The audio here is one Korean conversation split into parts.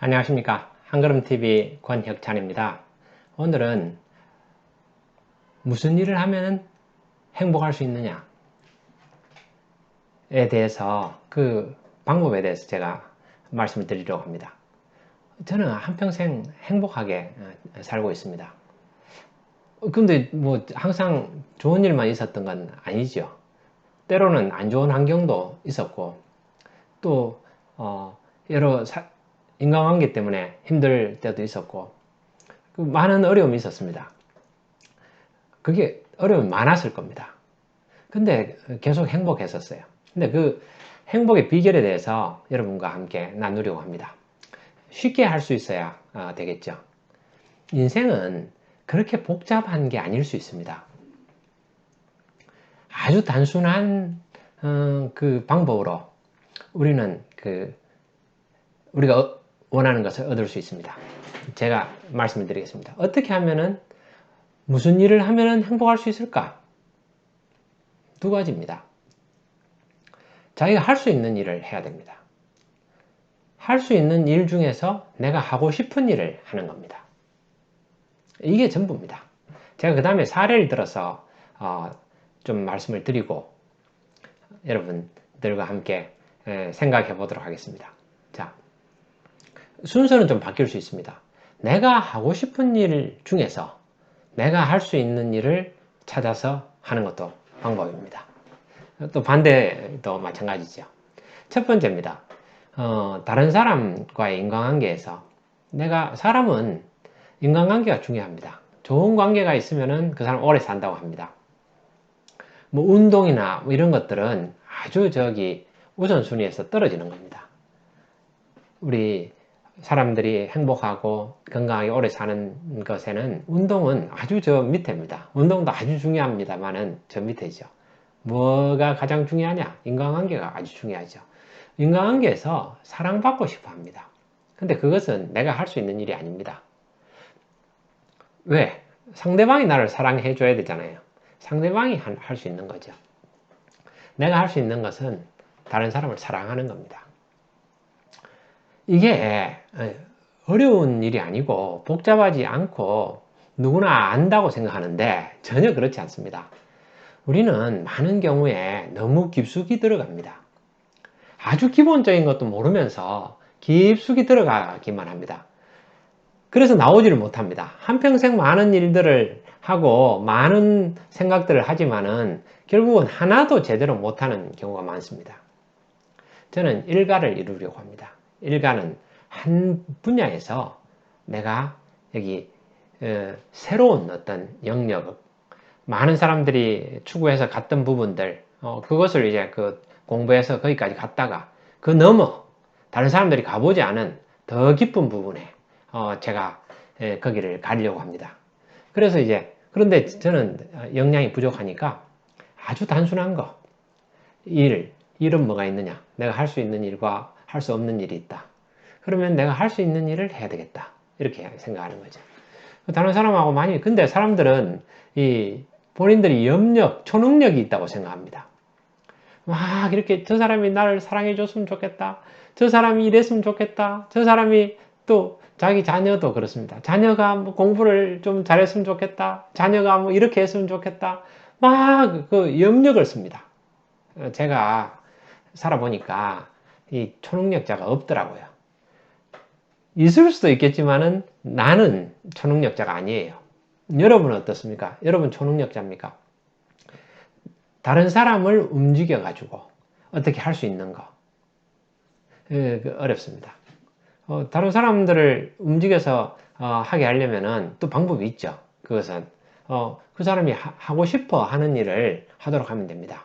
안녕하십니까. 한걸음TV 권혁찬입니다. 오늘은 무슨 일을 하면 행복할 수 있느냐 에 대해서 그 방법에 대해서 제가 말씀을 드리려고 합니다. 저는 한평생 행복하게 어, 살고 있습니다. 근데 뭐 항상 좋은 일만 있었던 건 아니죠. 때로는 안 좋은 환경도 있었고 또 어, 여러 사, 인간관계 때문에 힘들 때도 있었고 그 많은 어려움이 있었습니다. 그게 어려움이 많았을 겁니다. 근데 계속 행복했었어요. 근데 그 행복의 비결에 대해서 여러분과 함께 나누려고 합니다. 쉽게 할 수 있어야 어, 되겠죠. 인생은 그렇게 복잡한 게 아닐 수 있습니다. 아주 단순한 어, 그 방법으로 우리는 그 우리가 원하는 것을 얻을 수 있습니다. 제가 말씀을 드리겠습니다. 어떻게 하면은 무슨 일을 하면 행복할 수 있을까? 두 가지입니다. 자기가 할 수 있는 일을 해야 됩니다. 할 수 있는 일 중에서 내가 하고 싶은 일을 하는 겁니다. 이게 전부입니다. 제가 그 다음에 사례를 들어서 어, 좀 말씀을 드리고 여러분들과 함께 생각해 보도록 하겠습니다. 자, 순서는 좀 바뀔 수 있습니다. 내가 하고 싶은 일 중에서 내가 할 수 있는 일을 찾아서 하는 것도 방법입니다. 또 반대도 마찬가지죠. 첫 번째입니다. 어, 다른 사람과의 인간관계에서 내가 사람은 인간관계가 중요합니다. 좋은 관계가 있으면 그 사람 오래 산다고 합니다. 뭐 운동이나 뭐 이런 것들은 아주 저기 우선순위에서 떨어지는 겁니다. 우리 사람들이 행복하고 건강하게 오래 사는 것에는 운동은 아주 저 밑에입니다. 운동도 아주 중요합니다만은 저 밑에죠. 뭐가 가장 중요하냐? 인간관계가 아주 중요하죠. 인간관계에서 사랑받고 싶어 합니다. 근데 그것은 내가 할 수 있는 일이 아닙니다. 왜? 상대방이 나를 사랑해 줘야 되잖아요. 상대방이 할 수 있는 거죠. 내가 할 수 있는 것은 다른 사람을 사랑하는 겁니다. 이게 어려운 일이 아니고 복잡하지 않고 누구나 안다고 생각하는데 전혀 그렇지 않습니다. 우리는 많은 경우에 너무 깊숙이 들어갑니다. 아주 기본적인 것도 모르면서 깊숙이 들어가기만 합니다. 그래서 나오지를 못합니다. 한평생 많은 일들을 하고 많은 생각들을 하지만은 결국은 하나도 제대로 못하는 경우가 많습니다. 저는 일가를 이루려고 합니다. 일가는 한 분야에서 내가 여기 어, 새로운 어떤 영역, 많은 사람들이 추구해서 갔던 부분들, 어, 그것을 이제 그 공부해서 거기까지 갔다가 그 넘어 다른 사람들이 가보지 않은 더 깊은 부분에 어, 제가 예, 거기를 가려고 합니다. 그래서 이제 그런데 저는 역량이 부족하니까 아주 단순한 거, 일, 일은 뭐가 있느냐? 내가 할 수 있는 일과 할 수 없는 일이 있다. 그러면 내가 할 수 있는 일을 해야 되겠다. 이렇게 생각하는 거죠. 다른 사람하고 많이, 근데 사람들은 이 본인들이 염력, 초능력이 있다고 생각합니다. 막 이렇게 저 사람이 나를 사랑해 줬으면 좋겠다. 저 사람이 이랬으면 좋겠다. 저 사람이 또 자기 자녀도 그렇습니다. 자녀가 뭐 공부를 좀 잘했으면 좋겠다. 자녀가 뭐 이렇게 했으면 좋겠다. 막 그 염력을 씁니다. 제가 살아보니까 이 초능력자가 없더라고요. 있을 수도 있겠지만은 나는 초능력자가 아니에요. 여러분은 어떻습니까? 여러분 초능력자입니까? 다른 사람을 움직여 가지고 어떻게 할 수 있는 거 예, 그 어렵습니다. 어, 다른 사람들을 움직여서 어, 하게 하려면은 또 방법이 있죠. 그것은 어, 그 사람이 하, 고 싶어 하는 일을 하도록 하면 됩니다.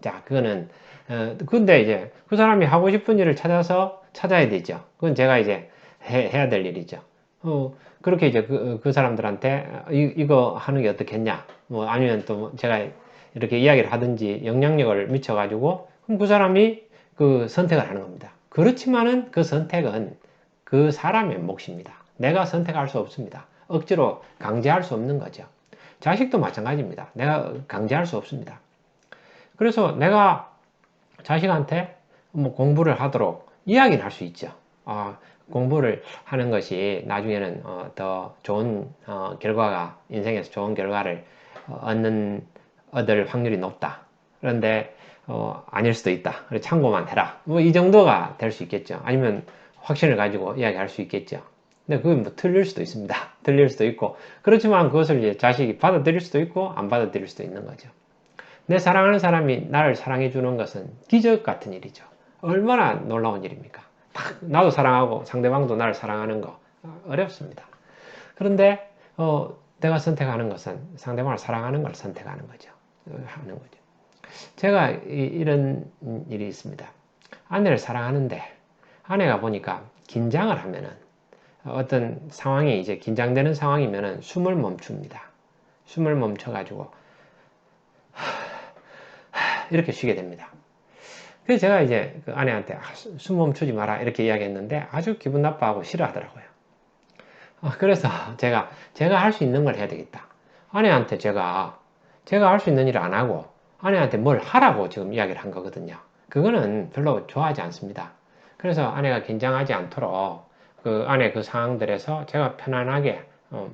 자, 그거는 어, 근데 이제 그 사람이 하고 싶은 일을 찾아서 찾아야 되죠. 그건 제가 이제 해, 야될 일이죠. 어, 그렇게 이제 그, 그 사람들한테 이, 이거 하는 게 어떻겠냐. 뭐 아니면 또 제가 이렇게 이야기를 하든지 영향력을 미쳐가지고 그럼 그 사람이 그 선택을 하는 겁니다. 그렇지만은 그 선택은 그 사람의 몫입니다. 내가 선택할 수 없습니다. 억지로 강제할 수 없는 거죠. 자식도 마찬가지입니다. 내가 강제할 수 없습니다. 그래서 내가 자식한테 뭐 공부를 하도록 이야기를 할 수 있죠. 아, 공부를 하는 것이 나중에는 어, 더 좋은 어, 결과가 인생에서 좋은 결과를 어, 얻는 얻을 확률이 높다. 그런데 어, 아닐 수도 있다. 그래 참고만 해라. 뭐 이 정도가 될 수 있겠죠. 아니면 확신을 가지고 이야기할 수 있겠죠. 근데 그건 뭐 틀릴 수도 있습니다. 틀릴 수도 있고 그렇지만 그것을 이제 자식이 받아들일 수도 있고 안 받아들일 수도 있는 거죠. 내 사랑하는 사람이 나를 사랑해 주는 것은 기적 같은 일이죠. 얼마나 놀라운 일입니까? 나도 사랑하고 상대방도 나를 사랑하는 거 어렵습니다. 그런데 어, 내가 선택하는 것은 상대방을 사랑하는 걸 선택하는 거죠. 하는 거죠. 제가 이, 런 일이 있습니다. 아내를 사랑하는데 아내가 보니까 긴장을 하면은 어떤 상황이 이제 긴장되는 상황이면은 숨을 멈춥니다. 숨을 멈춰 가지고 이렇게 쉬게 됩니다. 그래서 제가 이제 그 아내한테 아, 숨 멈추지 마라 이렇게 이야기했는데 아주 기분 나빠하고 싫어하더라고요. 어, 그래서 제가 제가 할 수 있는 걸 해야 되겠다. 아내한테 제가 제가 할 수 있는 일을 안 하고 아내한테 뭘 하라고 지금 이야기를 한 거거든요. 그거는 별로 좋아하지 않습니다. 그래서 아내가 긴장하지 않도록 그 아내 그 상황들에서 제가 편안하게 어,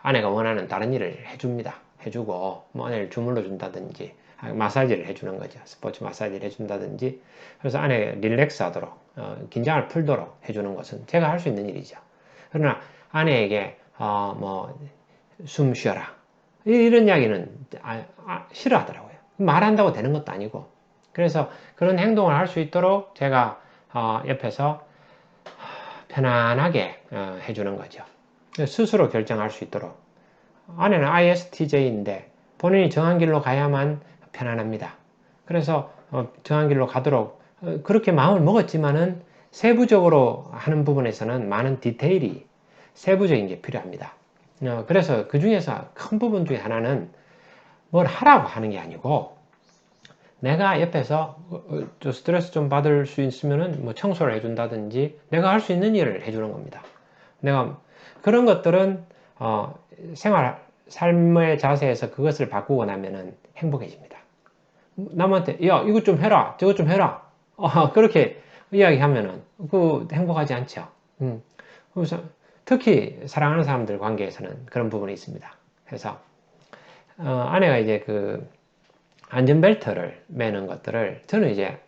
아내가 원하는 다른 일을 해줍니다. 해주고 뭐 아내를 주물러 준다든지 마사지를 해주는 거죠. 스포츠 마사지를 해준다든지 그래서 아내 릴렉스 하도록 어, 긴장을 풀도록 해주는 것은 제가 할 수 있는 일이죠. 그러나 아내에게 어, 뭐숨 쉬어라 이런 이야기는 아, 아, 싫어하더라고요. 말한다고 되는 것도 아니고 그래서 그런 행동을 할 수 있도록 제가 어, 옆에서 편안하게 어, 해주는 거죠. 스스로 결정할 수 있도록 아내는 ISTJ인데 본인이 정한 길로 가야만 편안합니다. 그래서 어, 정한 길로 가도록 어, 그렇게 마음을 먹었지만은 세부적으로 하는 부분에서는 많은 디테일이 세부적인 게 필요합니다. 어, 그래서 그 중에서 큰 부분 중에 하나는 뭘 하라고 하는 게 아니고 내가 옆에서 스트레스 좀 받을 수 있으면은 뭐 청소를 해준다든지 내가 할 수 있는 일을 해주는 겁니다. 내가 그런 것들은 어, 생활 삶의 자세에서 그것을 바꾸고 나면은 행복해집니다. 남한테 야 이것 좀 해라 저것 좀 해라 어, 그렇게 이야기하면은 그 행복하지 않죠. 음. 그래서 특히 사랑하는 사람들 관계에서는 그런 부분이 있습니다. 그래서 어, 아내가 이제 그 안전벨트를 매는 것들을 저는 이제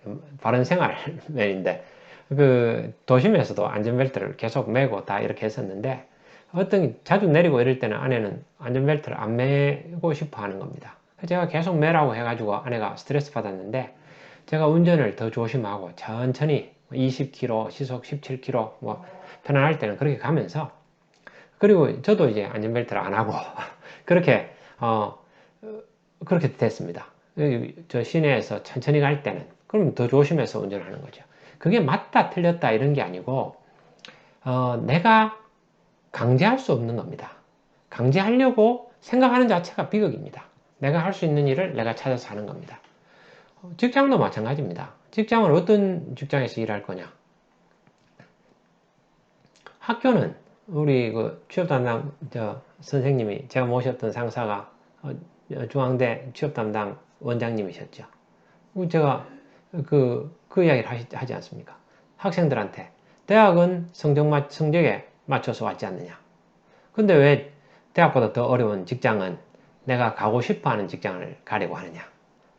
바른 생활맨인데 그 도심에서도 안전벨트를 계속 매고 다 이렇게 했었는데 어떤 자주 내리고 이럴 때는 아내는 안전벨트를 안 매고 싶어 하는 겁니다. 제가 계속 매라고 해가지고 아내가 스트레스 받았는데 제가 운전을 더 조심하고 천천히 20km, 시속 17km 뭐 편안할 때는 그렇게 가면서 그리고 저도 이제 안전벨트를 안 하고 그렇게 어 그렇게 됐습니다. 저 시내에서 천천히 갈 때는 그럼 더 조심해서 운전하는 거죠. 그게 맞다 틀렸다 이런 게 아니고 어 내가 강제할 수 없는 겁니다. 강제하려고 생각하는 자체가 비극입니다. 내가 할 수 있는 일을 내가 찾아서 하는 겁니다. 직장도 마찬가지입니다. 직장을 어떤 직장에서 일할 거냐? 학교는 우리 그 취업 담당 저 선생님이 제가 모셨던 상사가 어, 중앙대 취업 담당 원장님이셨죠. 제가 그, 그 이야기를 하시, 하지 않습니까? 학생들한테 대학은 성적 맞, 성적에 맞춰서 왔지 않느냐. 근데 왜 대학보다 더 어려운 직장은 내가 가고 싶어 하는 직장을 가려고 하느냐.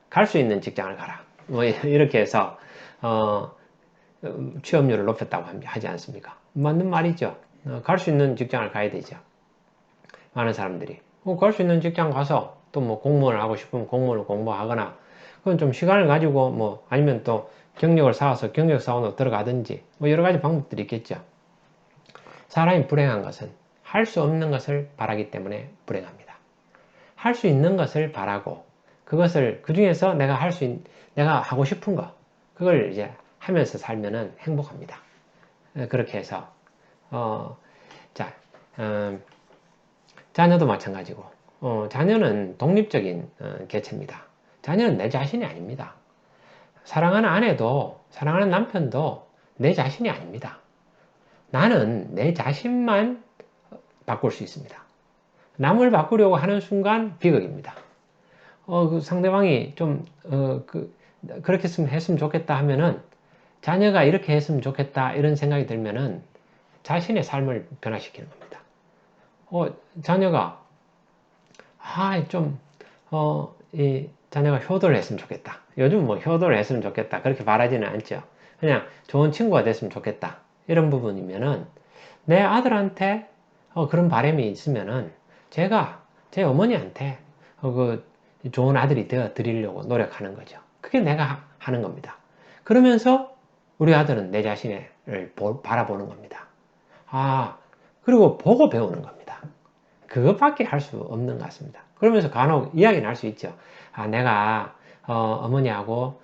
갈 수 있는 직장을 가라. 뭐 이렇게 해서 어, 취업률을 높였다고 하지 않습니까? 맞는 말이죠. 어, 갈수 있는 직장을 가야 되죠. 많은 사람들이. 어, 갈수 있는 직장 가서 또 뭐 공무원을 하고 싶으면 공무원을 공부하거나 그건 좀 시간을 가지고 뭐 아니면 또 경력을 쌓아서 경력 사원으로 들어가든지 뭐 여러 가지 방법들이 있겠죠. 사람이 불행한 것은 할 수 없는 것을 바라기 때문에 불행합니다. 할 수 있는 것을 바라고 그것을 그 중에서 내가 할 수 있, 내가 하고 싶은 거 그걸 이제 하면서 살면은 행복합니다. 어, 그렇게 해서 어, 자 어, 자녀도 마찬가지고 어, 자녀는 독립적인 어, 개체입니다. 자녀는 내 자신이 아닙니다. 사랑하는 아내도 사랑하는 남편도 내 자신이 아닙니다. 나는 내 자신만 바꿀 수 있습니다. 남을 바꾸려고 하는 순간 비극입니다. 어, 그 상대방이 좀, 어, 그, 그렇게 했으면, 했으면 좋겠다 하면은 자녀가 이렇게 했으면 좋겠다 이런 생각이 들면은 자신의 삶을 변화시키는 겁니다. 어, 자녀가 아, 좀 어, 이 자녀가 효도를 했으면 좋겠다. 요즘 뭐 효도를 했으면 좋겠다. 그렇게 말하지는 않죠. 그냥 좋은 친구가 됐으면 좋겠다. 이런 부분이면은 내 아들한테 어, 그런 바람이 있으면은 제가 제 어머니한테 어, 그 좋은 아들이 되어 드리려고 노력하는 거죠. 그게 내가 하- 하는 겁니다. 그러면서 우리 아들은 내 자신을 보- 바라보는 겁니다. 아, 그리고 보고 배우는 겁니다. 그것밖에 할 수 없는 것 같습니다. 그러면서 간혹 이야기는 할 수 있죠. 아, 내가 어, 머니하고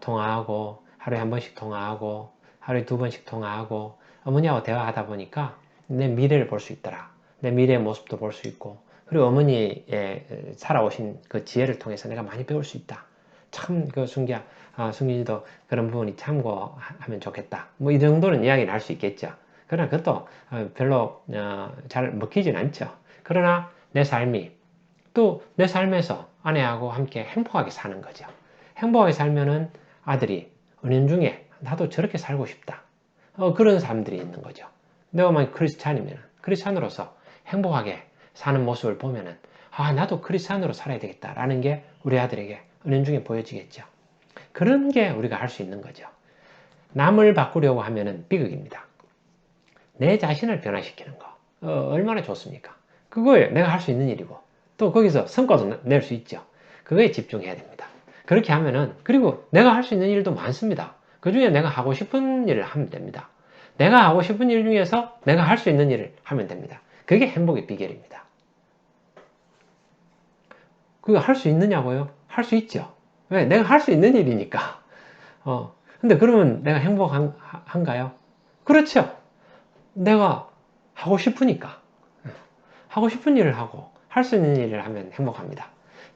통화하고 하루에 한 번씩 통화하고 하루에 두 번씩 통화하고 어머니하고 대화하다 보니까 내 미래를 볼 수 있더라. 내 미래의 모습도 볼 수 있고 그리고 어머니의 살아오신 그 지혜를 통해서 내가 많이 배울 수 있다. 참 그 순기야, 아, 순기지도 그런 부분이 참고하면 좋겠다. 뭐 이 정도는 이야기는 할수 있겠죠. 그러나 그것도 어, 별로 어, 잘 먹히진 않죠. 그러나 내 삶이 또 내 삶에서 아내하고 함께 행복하게 사는 거죠. 행복하게 살면은 아들이 은연중에 나도 저렇게 살고 싶다. 어, 그런 사람들이 있는 거죠. 내가 만약 크리스찬이면 크리스찬으로서 행복하게 사는 모습을 보면은 아 나도 크리스찬으로 살아야 되겠다라는 게 우리 아들에게 은연중에 보여지겠죠. 그런 게 우리가 할 수 있는 거죠. 남을 바꾸려고 하면은 비극입니다. 내 자신을 변화시키는 거 어, 얼마나 좋습니까? 그거예요. 내가 할 수 있는 일이고 또 거기서 성과도 낼 수 있죠. 그거에 집중해야 됩니다. 그렇게 하면은 그리고 내가 할 수 있는 일도 많습니다. 그 중에 내가 하고 싶은 일을 하면 됩니다. 내가 하고 싶은 일 중에서 내가 할 수 있는 일을 하면 됩니다. 그게 행복의 비결입니다. 그거 할 수 있느냐고요? 할 수 있죠. 왜? 내가 할 수 있는 일이니까. 어. 근데 그러면 내가 행복한가요? 그렇죠. 내가 하고 싶으니까. 하고 싶은 일을 하고 할 수 있는 일을 하면 행복합니다.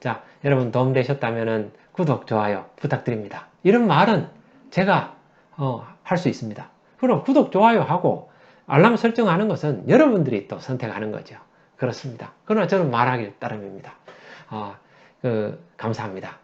자, 여러분 도움 되셨다면 구독, 좋아요 부탁드립니다. 이런 말은 제가 어, 할 수 있습니다. 그럼 구독, 좋아요 하고 알람 설정하는 것은 여러분들이 또 선택하는 거죠. 그렇습니다. 그러나 저는 말하길 따름입니다. 어, 그, 감사합니다.